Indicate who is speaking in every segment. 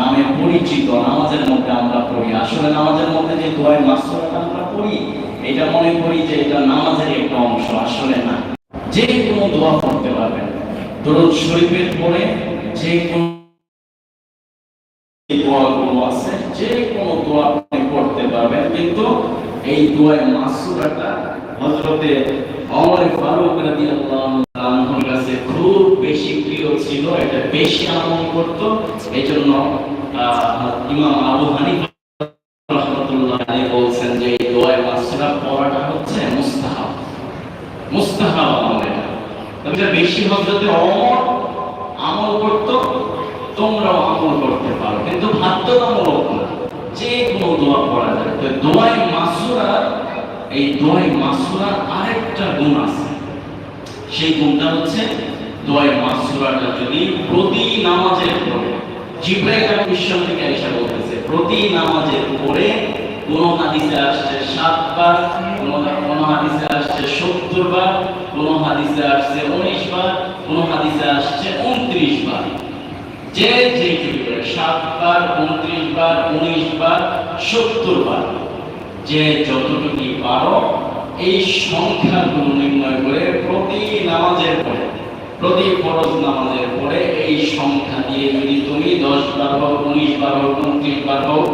Speaker 1: নামে পরিচিত, নামাজের মধ্যে আমরা পড়ি। আসলে নামাজের মধ্যে যে দোয়ায় মাসুরাটা আমরা পড়ি, এটা মনে করি যে এটা নামাজের একটা অংশ, আসলে না। যে কোনো দোয়া পড়তে পারবেন। দরুদ শরীফের পরে যে কোনো দোয়াগুলো আছে, যে কোনো দোয়া আপনি পড়তে পারবেন। কিন্তু এই দোয়ায় মাসুরাটা হযরতে ওমর ফারুক রাদিয়াল্লাহু তাআলার কাছে খুব বেশি প্রিয় ছিল এটা বেশি আমল করত। এজন্য আহ, ইমাম আবু বলছেন যে এই দোয়ায় পড়াটা হচ্ছে মুস্তাহাব। মুস্তাহাব তবে বেশি ওমর আমল করত তোমরাও আমল করতে পারো। কিন্তু বাধ্যতামূলক না। যে কোনো দোয়া পড়া যায়। তো মাসুরা এই আরেকটা গুণ আছে। সেই গুণটা হচ্ছে দোয়াই মাসুরাটা যদি প্রতি নামাজের পরে জিব্রাইল বিশ্ব থেকে এসে বলতেছে, প্রতি নামাজের পরে কোন হাদিসে আসছে সাতবার, কোন হাদিসে আসছে সত্তর বার কোন হাদিসে আসছে উনিশ বার কোন হাদিসে আসছে উনত্রিশ বার যে যে সাতবার উনত্রিশ বার উনিশ বার সত্তর বার যে যতটুকু পারো, এই সংখ্যাগুলো নির্ণয় করে প্রতি নামাজের পরে প্রতি ফরজ নামাজের পরে এই সংখ্যা দিয়ে যদি তুমি দশ বার হোক, উনিশ বার হোক, উনত্রিশ বার হোক,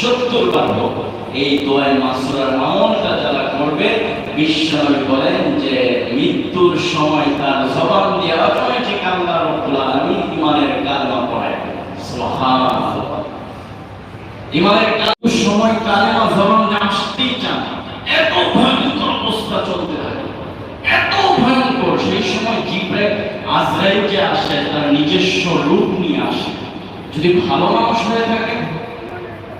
Speaker 1: সত্তর বার হোক, এই দোয়ায় মাসুরার আমলটা যারা করবে, বিশ্বনবী বলেন যে মৃত্যুর সময় তার জবান দিয়ে অটোমেটিক আল্লাহ রব্বুল আলামিন ইমানের কালমা পড়ায়। সুবহানাল্লাহ। ইমানের কালমার সময় কালেমা, জবান দিয়ে আসতেই চান না। এত ভয়ঙ্কর অবস্থা চলতে থাকে এত ভয়ঙ্কর সেই সময় জিব্রাইল আজরাইল যে আসে তার নিজস্ব রূপ নিয়ে আসে যদি ভালো মানুষ হয়ে থাকে,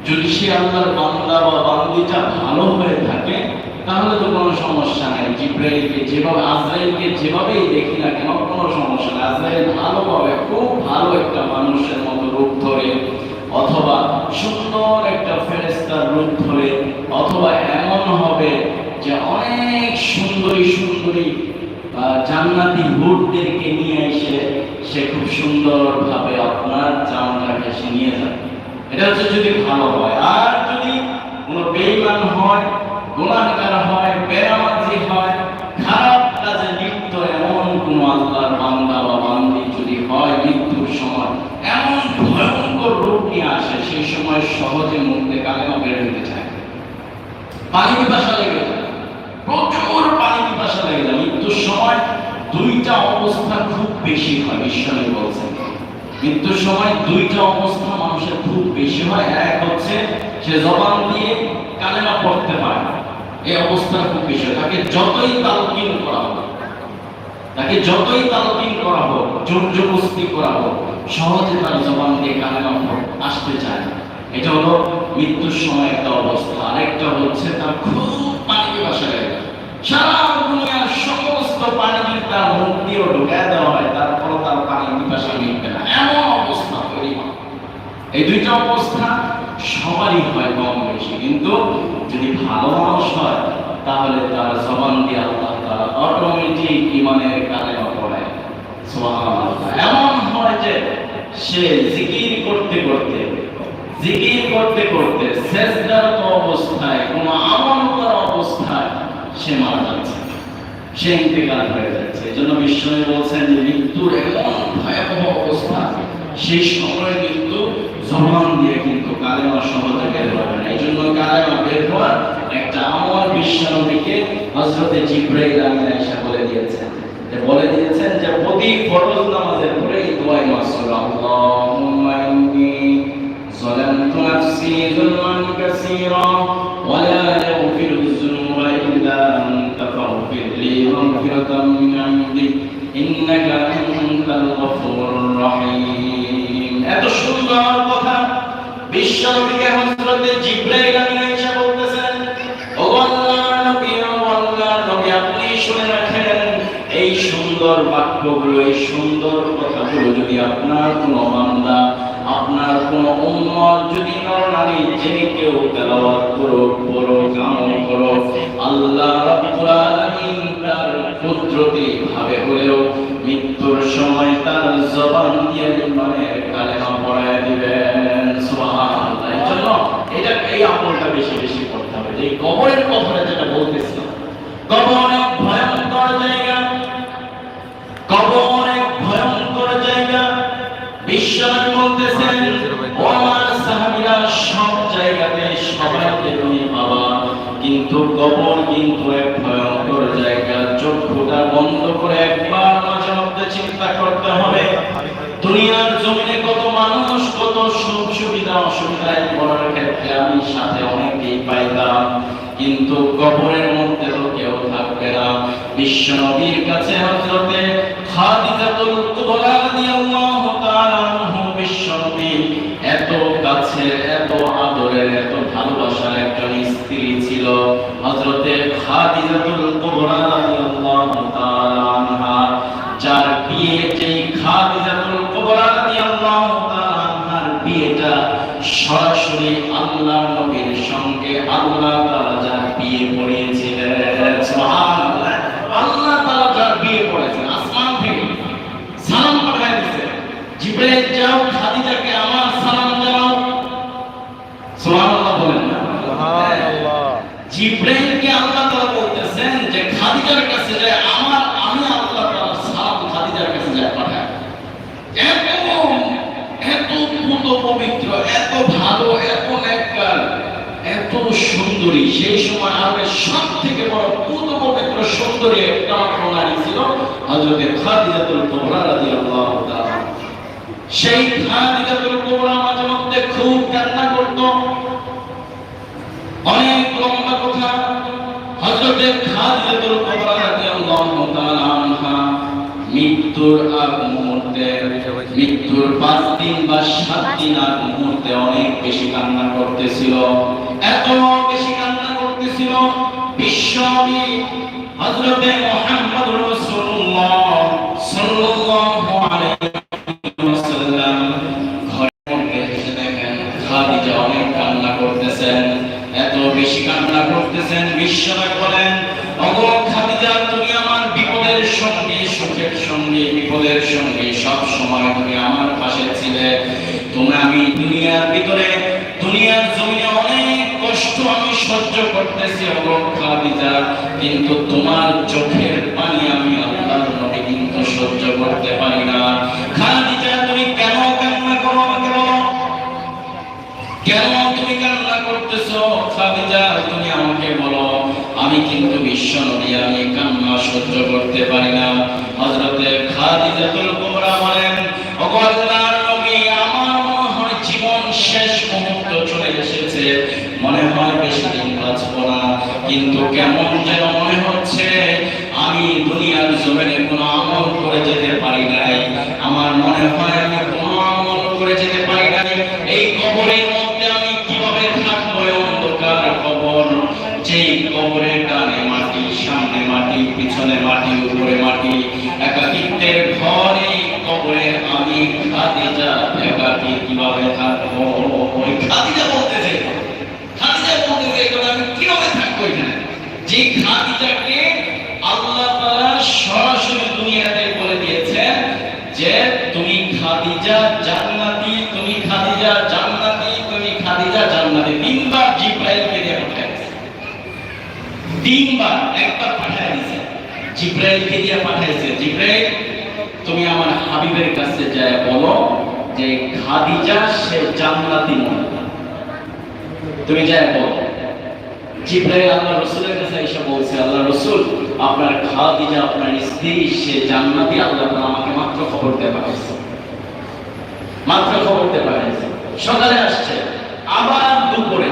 Speaker 1: যদি সে আল্লাহর বান্দা বা বান্দিটা ভালো হয়ে থাকে, তাহলে তো কোনো সমস্যা নেই। জিব্রাইলকে যেভাবে, আজরাইলকে যেভাবেই দেখি না কেন, কোনো সমস্যা নেই। আজরাইল ভালোভাবে খুব ভালো একটা মানুষের মতো রূপ ধরে, অথবা সুন্দর একটা ফেরেস্তার রূপ ধরে, অথবা এমন হবে যে অনেক সুন্দরী সুন্দরী জান্নাতি হুটদেরকে নিয়ে এসে সে খুব সুন্দরভাবে আপনার জানটাকে সে নিয়ে যাবে এটা হচ্ছে যদি ভালো হয়। আর যদি কোনো বেইমান হয় গুণাহগার হয় বেরামাজি হয়, খারাপ কাজে লিপ্ত এমন কোন আল্লাহর বান্দা বা বান্দি যদি হয় মৃত্যুর সময়, এমন ভয়ঙ্কর রূপ নিয়ে আসে সেই সময় সহজে মুখে কালেমা বের হতে চায় পানি পিপাসা লেগে যায়। প্রচুর পানি পিপাসা লেগে যায়। দুইটা অবস্থা খুব বেশি হয় বিশ্বনবী বলছেন মৃত্যুর সময় দুইটা অবস্থা মানুষের খুব বেশি হয়। এক হচ্ছে, সে জবান দিয়ে কালেমা পড়তে পারে এই অবস্থা খুব বেশি হয়। তাকে যতই তালকিন করা হোক, তাকে যতই তালকিন করা হোক জোর জবস্তি করা হোক, সহজে তার জবান দিয়ে কালেমা আসতে চায় এটা হলো মৃত্যুর সময় একটা অবস্থা। আরেকটা হচ্ছে, তার খুব পানি পিপাসা লাগে সারা দুনিয়ার সমস্ত পানি যদি তার মুখ দিয়েও ঢুকায় দেওয়া হয়, তারপরও তার পানি পিপাসা না। এমন অবস্থা তৈরি এই দুইটা অবস্থা সবারই হয় কম বেশি। কিন্তু যদি ভালো মানুষ হয়, তাহলে তার জবান দিয়ে আল্লাহ তারা অটোমেটিক ইমানের পড়ায়। এমন হয় যে সে জিকির করতে করতে, জিকির করতে করতে শেষদারত অবস্থায়, কোন আমল অবস্থায় সে মারা যাচ্ছে। সে ইন্তেকাল হয়ে যাচ্ছে এই জন্য বিশ্বনবী বলছেন যে মৃত্যুর এমন ভয়াবহ অবস্থা সেই সময় কিন্তু জবান দিয়ে কিন্তু কালেমা সহজে বের হবে না এই জন্য কালেমা বের হওয়ার একটা আমল বিশ্বনবীকে হজরতে জিব্রাইল আমিন এসে বলে দিয়েছেন যে বলে দিয়েছেন যে প্রতি ফরজ নামাজের পরে এই দোয়াই মাসুল আল্লাহুম্মা ইন্নী ظلمت نفسي ظلما كثيرا ولا يغفر الذنوب إلا أنت فاغفر لي مغفرة من عندك إنك أنت الغفور الرحيم এত সুন্দর কথা বিশ্বনবীকে হযরতে জিব্রাইল আমিন এসে বলতেছেন ও আল্লাহর নবী ও আল্লাহর নবী আপনি শুনে রাখেন এই সুন্দর বাক্যগুলো এই সুন্দর কথাগুলো যদি আপনার কোনো বান্দা আপনার কোন উম্মত যদি নরনারী যে কেউ তেলাওয়াত করো করো কামল করো আল্লাহ রাব্বুল আলামিন তার পুত্রটি ভাবে হলেও মৃত্যুর সময় তার জবান দিয়ে মানে কালেমা পড়ায় দিবেন। সুবহানাল্লাহ। এজন্য এটা, এই আমলটা বেশি বেশি করতে হবে। যে কবরের কথা যেটা বলতেছিলাম, কবর ভয়ঙ্কর জায়গা বিশ্বনবী বলতেছেন আমার সাহাবীরা সব জায়গাতে সবাইকে তুমি পাবা কিন্তু কবর কিন্তু এক ভয়ঙ্কর জায়গা। চক্ষুটা বন্ধ করে একবার মাঝে মধ্যে চিন্তা করতে হবে, দুনিয়ার জমিনে কত মানুষ, কত সুখ সুবিধা অসুবিধায় পড়ার ক্ষেত্রে আমি সাথে অনেকেই পাইতাম, কিন্তু কবরের মধ্যে তো কেউ থাকবে না। বিশ্ব নবীর কাছে হযরতে খাদিজাতুল কুবরা রাদিয়াল্লাহু কাছের এত আদরের এত ভালোবাসার একজন স্ত্রী ছিল। হযরতে খাদিজাতুল কুবরা রাদিয়াল্লাহু তাআলা আনহা যার বিয়ে যেই খাদিজাতুল কুবরা রাদিয়াল্লাহু তাআলা আনহার বিয়েটা সরাসরি আল্লাহর নবীর সঙ্গে আল্লাহ তাআলা যার বিয়ে পড়িয়েছিলেন সুবহানাল্লাহ আল্লাহ তাআলা যার বিয়ে পড়েছেন আসমান থেকে সালাম পাঠায় দিয়েছে জিব্রাইল যাও খাদিজাকে আমার সালাম জানাও সুবহানাল্লাহ বলেন না
Speaker 2: সুবহানাল্লাহ
Speaker 1: জিব্রাইলকে আল্লাহ তাআলা বলতেছেন যে খাদিজার কাছে যায়, আমার, আমি আল্লাহ তাআলা সালাম খাদিজার কাছে যায় পাঠায়। এত এত পবিত্র, এত ভালো, এত নেককার, এত সুন্দরী। সেই সময় আরবের সব থেকে বড় পুত পবিত্র সুন্দরী একটা নারী ছিল, হযরতে খাদিজাতুল কুবরা রাদিয়াল্লাহু তাআলা। সেই খাদিজাতুল কুবরা মাঝে মধ্যে খুব কান্না করতো। অনেক লম্বা কথা। হযরতে খাদিজাতুল কুবরা রাদিয়াল্লাহু তাআলা আনহা, মৃত্যুর আগ মুহূর্তে, মৃত্যুর পাঁচ দিন বা সাত দিন আগ মুহূর্তে অনেক বেশি কান্না করতেছিল। এত বেশি কান্না করতেছিল বিশ্বনবী হযরতে মুহাম্মদ রাসূলুল্লাহ সাল্লাল্লাহু আলাইহি ওয়াসাল্লাম ঘরের মধ্যে এসে দেখেন খাদিজা অনেক কান্না করতেছেন এত বেশি কান্না করতেছেন বিশ্বনবী বলেন তুমি আমার বিপদের সঙ্গে, সুখের সঙ্গে, বিপদের সঙ্গে সব সময় তুমি আমার পাশে ছিলে। তুমি আমি দুনিয়ার ভিতরে, দুনিয়ার জমিনে অনেক কষ্ট আমি সহ্য করতেছি ওগো খাদিজা। কিন্তু তোমার চোখের পানি আমি আল্লাহর নবী কিন্তু সহ্য করতে পারি না। খাদিজা তুমি কেন কান্না করো আমাকে বলো কেন তুমি কান্না করতেছো খাদিজা তুমি আমাকে বলো আমি কিন্তু বিশ্ব নবী, আমি কান্না সহ্য করতে পারি না। হযরতে খাদিজাতুল কুবরা বলেন নবী, আমার মনে হয় জীবন শেষ মুহূর্ত চলে এসেছে। মনে হয় বেশি দিন বাঁচব না। কিন্তু কেমন যেন মনে হচ্ছে আমি দুনিয়ার জমিনে কোনো আমল করে যেতে পারি নাই আমার মনে হয় আমি কোনো আমল করে যেতে পারি নাই এই কবরের মধ্যে আমি কীভাবে থাকব এই অন্ধকার কবর যেই কবরের ডানে মাটি সামনে মাটি পিছনে মাটি উপরে মাটি একাকিত্বের ঘরে কবরে আমি খাদিজা একাকি কীভাবে থাকব ওই খাদিজা বলতেছে খাদিজা বলতেছে এখানে আমি কীভাবে থাকব এখানে যে খাদিজাকে আল্লাহ তাআলা সরাসরি দুনিয়াতে বলে দিয়েছেন যে তুমি খাদিজা জান্নাতি, তুমি খাদিজা জান্নাতি, তুমি খাদিজা জান্নাতি। তিনবার জিব্রাইলকে দিয়ে পাঠাইছে তিনবার, একবার পাঠাই দিয়েছে জিব্রাইলকে দিয়ে পাঠাইছে জিব্রাইল, তুমি আমার হাবিবের কাছে যায় বলো যে খাদিজা সে জান্নাতি মহিলা তুমি যায় বলো। জিব্রাইল আল্লাহ রসুলের কাছে এসে বলছে আল্লাহ রসুল, আপনার খাদিজা, আপনার স্ত্রী, সে জান্নাতি, আল্লাহ আমাকে মাত্র খবর দিয়ে পাঠাইছে। মাত্র খবর দিয়ে পাঠাইছে। সকালে আসছে, আবার দুপুরে।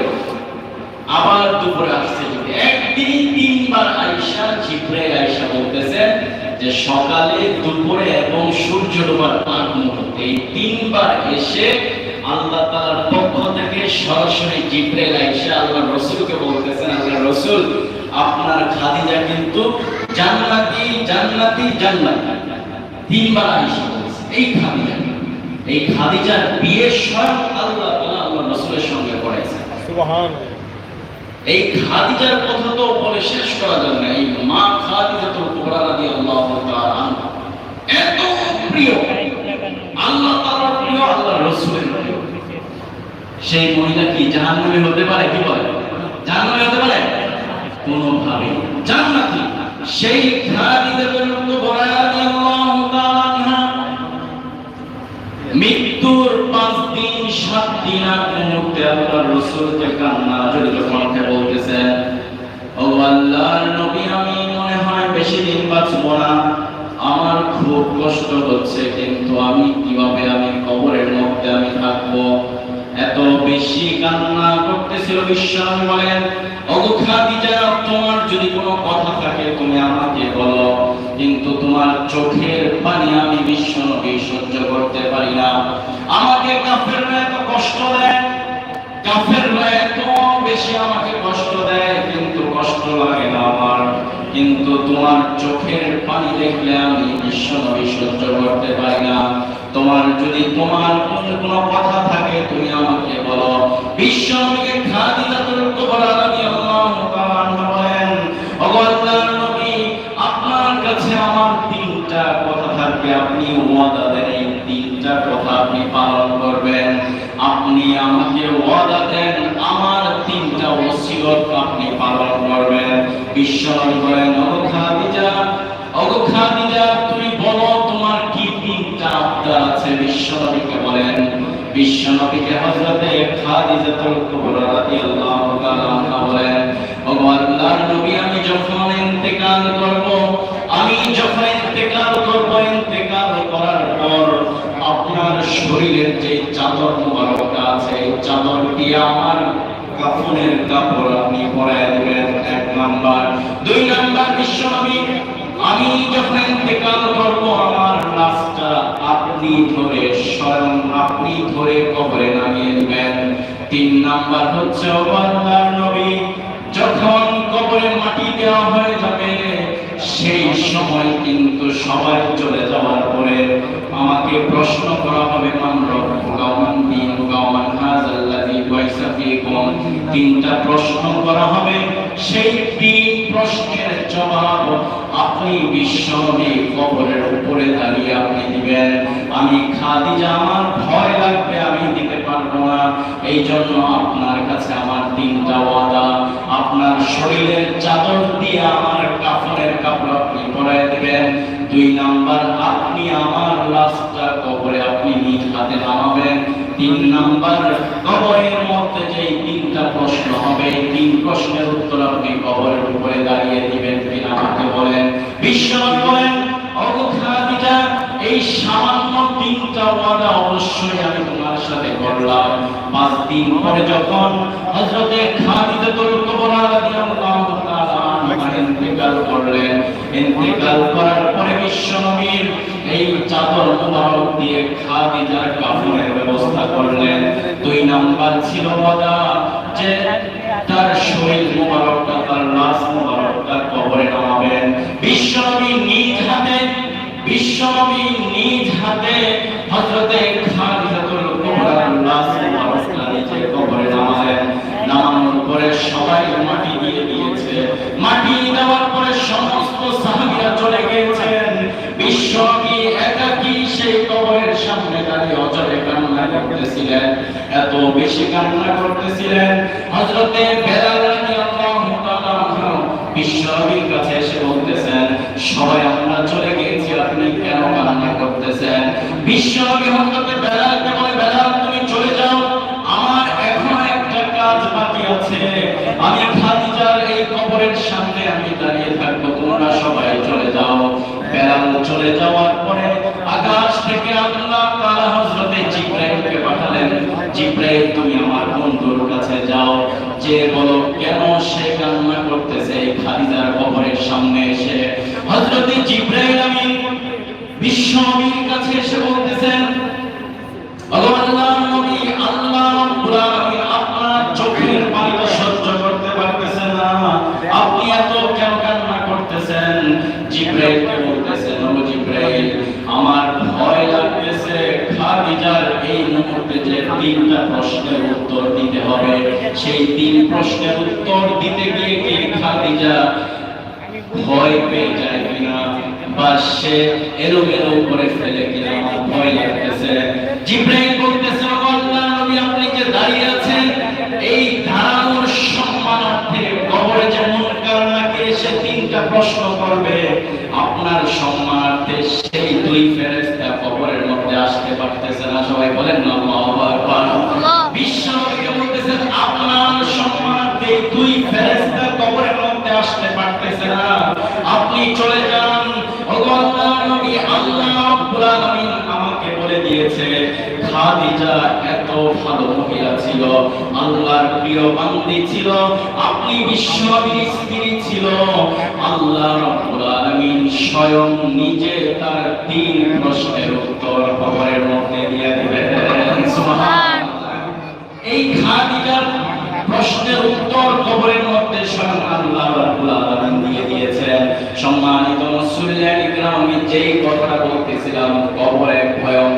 Speaker 1: আবার দুপুরে আসছে যদি। একদিন তিনবার আইসা জিব্রাইল আইসা বলতেছে যে সকালে, দুপুরে এবং সূর্য ডোবার আগ মুহূর্তে এই তিনবার এসে আল্লাহ তাআলার পক্ষ থেকে সরাসরি জিব্রাইল আইসা আল্লাহ রসুলকে বলতেছেন, আল্লাহ রসুল, আপনার খাদিজা কিন্তু জান্নাতি জান্নাতি জান্নাতি। তিনবার আইসা বলছে, এই খাদিজা এই খাদিজার বিয়ে স্বয়ং আল্লাহ তাআলা আল্লাহ রসুলের সঙ্গে করেছে
Speaker 2: সুবহানাল্লাহ।
Speaker 1: এই খাদিজার কথা তো বলে শেষ করা যাবে না। এই মা খাদিজা তো কুবরা রাদিয়াল্লাহু তাআলা এত প্রিয়। আল্লাহ তাআলার প্রিয় আল্লাহ রাসূলের প্রিয়। সেই মহিলা কি জাহান্নামী হতে পারে কি বলে? জাহান্নামী হতে পারে? কোনোভাবে জান্নাতি। সেই খাদিজা বিনতে আল্লাহর রসুলকে কান্না জড়িত কণ্ঠে বলতেছেন ও আল্লাহর নবী, আমি মনে হয় বেশি দিন বাঁচব না। আমার খুব কষ্ট হচ্ছে, কিন্তু আমি কীভাবে আমি কবরের মধ্যে আমি থাকব? এত বেশি কান্না করতেছিল বিশ্বনবী বলেন, ওগো খাদিজা, তোমার যদি কোনো কথা থাকে, তুমি আমাকে বলো। কিন্তু তোমার চোখের পানি আমি বিশ্বনবী সহ্য করতে পারি না। আমাকে কাফেররা এত কষ্ট আমার কিন্তু তোমার চোখের পানি দেখলে আমি বিশ্বনবী সহ্য করতে পারি না। তোমার যদি তোমার কোনো কথা থাকে, তুমি আমাকে বলো। বিশ্বনবীকে আপনি দুই নাম্বার বিশ্বনবী, আমি যখন ইন্তেকাল আমার লাশটা আপনি ধরে আপনি ধরে কবরে নামিয়ে দিবেন। তিন নাম্বার হচ্ছে আল্লাহর নবী। যখন কবরে মাটি দেওয়া হয়ে যাবে, সেই সময় কিন্তু সবাই চলে যাওয়ার পরে আমাকে প্রশ্ন করা হবে, মান রব্বুকা মান দীনুকা হাযাল্লাযী বাইসা ফীকুম? তিনটা প্রশ্ন করা হবে। সেই তিন প্রশ্নের জবাব আপনি বিশ্বনবী কবরের উপরে দাঁড়িয়ে আপনি দিবেন। আমি খাদিজা, আমার ভয় লাগবে, আমি না এই জন্য আপনার কাছে আমার তিনটা ওয়াদা। আপনার শরীরের চাদর দিয়ে আমার কাফনের কাপড় আপনি পরায় দিবেন। দুই নাম্বার, আপনি আমার লাশটা কবরে আপনি নিজ হাতে নামাবেন। তিন নাম্বার, কবরের মধ্যে যে তিনটা প্রশ্ন হবে তিন প্রশ্নের উত্তর আপনি কবরের উপরে দাঁড়িয়ে দিবেন কিনা আমাকে বলেন। বিশ্বনবী বলেন ওগো এই সামান্য তিনটা ওয়াদা অবশ্যই আমি সাথে করলাম। পাঁচ দিন পরে যখন হযরতে খাদিজাতুল কুবরা রাদিয়াল্লাহু তাআলা ইন্তেকাল করলেন। ইন্তেকাল করার পরে এই চাদর মুবারক দিয়ে খাদিজার কাফনের ব্যবস্থা করলেন। দুই নাম্বার ছিল যে তার শরীর মুবারকটা এত বেশি কান্না করতেছিলেন। হযরতে বেলাল রাদিয়াল্লাহু তাআলা বিশ্বনবীর কাছে এসে বলতেছেন, সবাই, আমরা চলে গিয়েছি, আপনি কেন কান্না করতেছেন? বিশ্বনবী হযরতে বেলালকে বলে, বেলাল, তুমি চলে যাও, আমার এখনও একটা কাজ বাকি আছে। আমি খাদিজার এই কবরের সামনে আমি দাঁড়িয়ে থাকব, তোমরা সবাই চলে যাও। বেলাল চলে যাওয়ার তিনটা প্রশ্নের উত্তর দিতে হবে। সেই তিন প্রশ্নের উত্তর দিতে গিয়ে কি খাদিজা ভয় পেয়ে যায় কিনা বা সে এলোমেলো করে ফেলে কিনা ভয় লাগতেছে। জিব্রাইল বলতেছে, আল্লাহ নবী আপনি যে দাঁড়িয়ে আছেন, এই সম্মানার্থে কবরে নাকি এসে তিনটা প্রশ্ন করবে। আপনার সম্মানার্থে সেই দুই ফেরেস্তা কবর মধ্যে আসতে পারতেছে না সবাই বলেন না বলতেছেন আপনার সম্মানার্থে দুই ফেরেস্তা কবরের মধ্যে আসতে পারতেছে না। আপনি চলে যান। ভগবান নবী আল্লাহ রাব্বুল আলামিন আমাকে বলে দিয়েছে খাদিজা এত ভালো মহিলা ছিল আল্লাহর প্রিয় বান্দি ছিল আপনি বিশ্বনবীর স্ত্রী ছিল। আল্লাহ রাব্বুল আলামিন স্বয়ং নিজে তার তিন প্রশ্নের উত্তর কবরের মধ্যে দিয়ে দিবেন। সুবহানাল্লাহ। এই খাদিজার প্রশ্নের উত্তর কবরের মধ্যে স্বয়ং আল্লাহ রাব্বুল আলামিন দিয়ে দিয়েছেন। সম্মানিত মুসলিম ইকরাম আমি যেই কথা বলতেছিলাম কবর এমন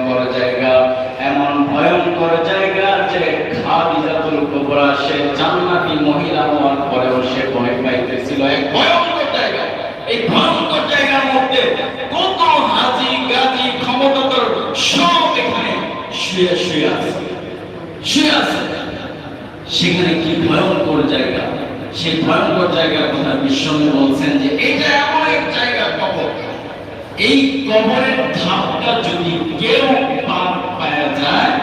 Speaker 1: ভয়ঙ্কর জায়গা যে খাদিজাতুল কুবরা, সে জান্নাতি মহিলা হওয়ার পরেও সে ভয় পাইতেছিল। এক ভয়ঙ্কর জায়গা। এই ভয়ঙ্কর জায়গার মধ্যে কত হাজি, গাজি, ক্ষমতাধর সব এখানে শুয়ে শুয়ে আছে। শুয়ে আছে। সেখানে কি ভয়ঙ্কর জায়গা? সেই ভয়ঙ্কর জায়গার কথা বিশ্বমে বলছেন যে, এটা এমন এক জায়গা কবর। এই কবরের ধাপটা যদি কেউ পার পাওয়া যায়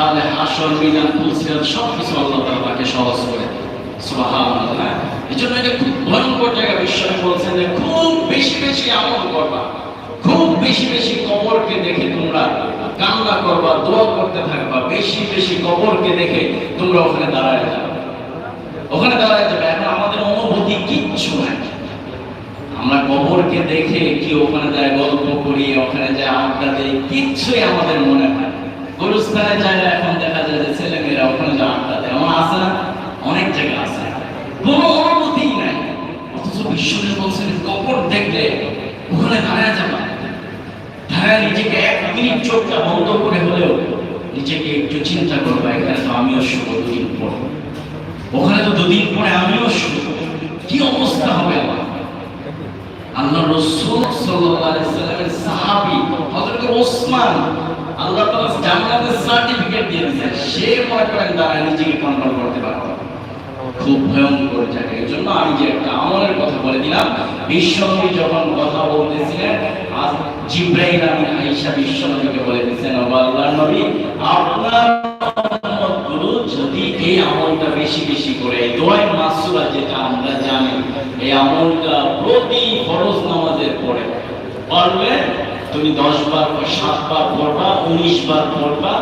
Speaker 1: তাহলে হাসর মিজান তুলসিরাত সব কিছু আল্লাহ তাআলা তাকে সহজ করে সুবহানাল্লাহ। এই জন্য এটা খুব ভয়ঙ্কর জায়গা বিশ্বমে বলছেন যে খুব বেশি বেশি আমল করবা। খুব বেশি বেশি কবরকে দেখে তোমরা কান্না করবা, দোয়া করতে থাকবা। বেশি বেশি কবরকে দেখে তোমরা ওখানে দাঁড়ায় যাবে। ওখানে দাঁড়ায় যাবে। এখন আমাদের অনুভূতি কিচ্ছু নাই। আমরা কবরকে দেখে কি ওখানে যায় গল্প করি, ওখানে যায় আড্ডা দিই, কিচ্ছুই আমাদের মনে হয়। এখন দেখা যায় যে ওখানে যায় আড্ডা দেয় আছে না, অনেক জায়গা আছে। কোনো অনুভূতি নাই। অথচ কবর দেখলে ওখানে নিজেকে এক মিনিট চোখটা বন্ধ করে হলেও নিজেকে একটু চিন্তা করব, এখানে তো আমিও শুভ দুদিন পর। ওখানে তো দুদিন পরে আমিও শুভ কি অবস্থা হবে আমার? আল্লাহ রসুল সাল্লামের সাহাবী হযরত ওসমান, আল্লাহ তাআলা জান্নাতের সার্টিফিকেট দিয়ে দিয়েছেন, সে মনে করেন দাঁড়ায় নিজেকে কন্ট্রোল করতে পারবে না। খুব ভয়ঙ্কর জায়গা এই জন্য আমি যে একটা আমলের কথা বলে দিলাম, বিশ্বনবী যখন কথা বলতেছিলেন, আজ জিব্রাইল আমি আয়েশা বিশ্বনবীকে বলে দিয়েছেন, ও আল্লাহর নবী, আপনার এই আমলটা বেশি বেশি করে, এই মাসুরা যেটা আমরা জানি, এই আমলটা প্রতি ফরজ নামাজের পরে পারলে তুমি দশ বার সাত বার পড়বা, উনিশ বার পড়বা,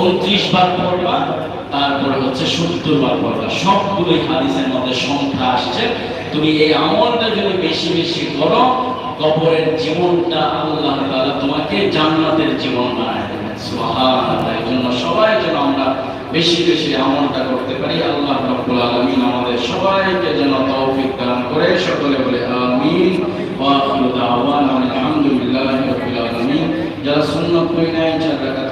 Speaker 1: উনত্রিশ বার পড়বা, তারপরে হচ্ছে সত্তর বার পড়বা। সবগুলোই হাদিসের মধ্যে সংখ্যা আসছে। তুমি এই আমলটা যদি বেশি বেশি করো, কবরের জীবনটা আল্লাহ তোমাকে জান্নাতের জীবন বানায় দেবেন। সবাই যেন আমরা বেশি বেশি আমলটা করতে পারি। আল্লাহ রাব্বুল আলামিন আমাদের সবাইকে যেন তৌফিক দান করে সকলে বলে আমিন। ওয়া আখিরু দাওয়ানা আলহামদুলিল্লাহি রাব্বিল আলামিন। যারা সুন্নাত পড়ে নাই যারা